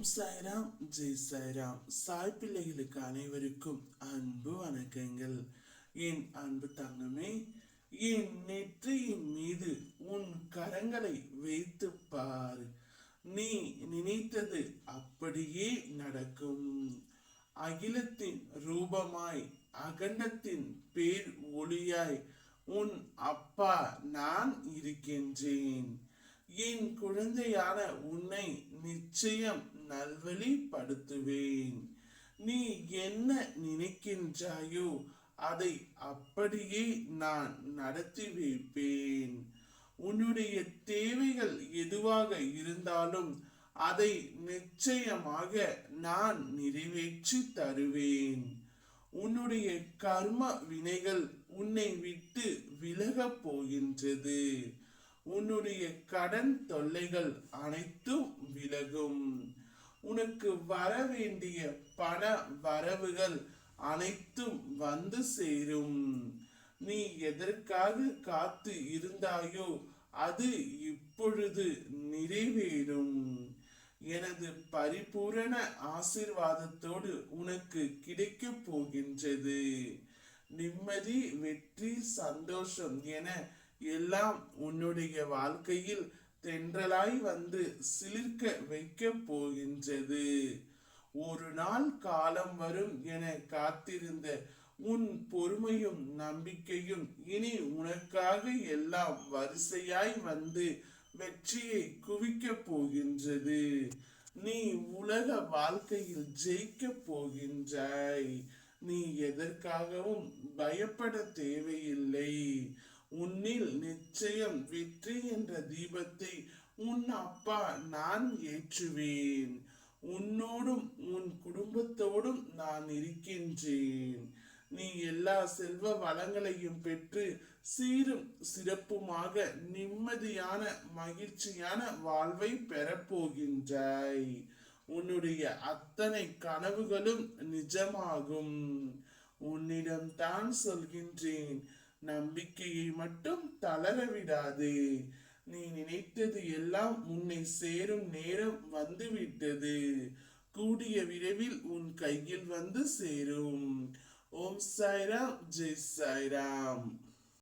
ஓம் சாய்ராம் ஜெய் சாய்ராம் சாய் பிள்ளைகளுக்கு அனைவருக்கும் அன்பு வணக்கங்கள். என் அன்பு தங்கமே என் நெற்றியின் மீது உன் கரங்களை வைத்து பார். நீ நினைத்தது அப்படியே நடக்கும். அகிலத்தின் ரூபமாய் அகண்டத்தின் பேர் ஒளியாய் உன் அப்பா நான் இருக்கின்றேன். என் குழந்தையான உன்னை நிச்சயம் நல்வழிப்படுத்துவேன். நீ என்ன நினைக்கின்றாயோ அதை அப்படியே நான் நடத்தி வைப்பேன். உன்னுடைய தேவைகள் எதுவாக இருந்தாலும் அதை நிச்சயமாக நான் நிறைவேற்றி தருவேன். உன்னுடைய கர்ம வினைகள் உன்னை விட்டு விலகப் போகின்றது. உன்னுடைய கடன் தொல்லைகள் அனைத்தும் விலகும். உனக்கு வர வேண்டிய பண வரவுகள் அனைத்தும் வந்து சேரும். நீ எதற்காக காத்து இருந்தாயோ அது இப்பொழுது நிறைவேறும். எனது பரிபூரண ஆசிர்வாதத்தோடு உனக்கு கிடைக்க போகின்றது. நிம்மதி வெற்றி சந்தோஷம் என எல்லாம் உன்னுடைய வாழ்க்கையில் தென்றலாய் வந்து சிலிர்க்க வைக்க போகின்றது. ஒரு நாள் காலம் வரும் என காத்திருந்த உன் பொறுமையும் நம்பிக்கையும் இனி உனக்காக எல்லாம் வரிசையாய் வந்து வெற்றியை குவிக்க போகின்றது. நீ உலக வாழ்க்கையில் ஜெயிக்க போகின்றாய். நீ எதற்காகவும் பயப்பட தேவையில்லை. உன்னில் நிச்சயம் வெற்றி என்ற தீபத்தை உன் அப்பா நான் ஏற்றுவேன். உன்னோடும் உன் குடும்பத்தோடும் நான் இருக்கின்றேன். நீ எல்லா செல்வ வளங்களையும் பெற்று சீரும் சிறப்புமாக நிம்மதியான மகிழ்ச்சியான வாழ்வை பெறப்போகின்றாய். உன்னுடைய அத்தனை கனவுகளும் நிஜமாகும். உன்னிடம் தான் சொல்கின்றேன். நம்பிக்கையை மட்டும் தளர விடாது நீ நினைத்தது எல்லாம் உன்னை சேரும் நேரம் வந்துவிட்டது. கூடிய விரைவில் உன் கையில் வந்து சேரும். ஓம் சாய்ராம் ஜெய் சாய்ராம்.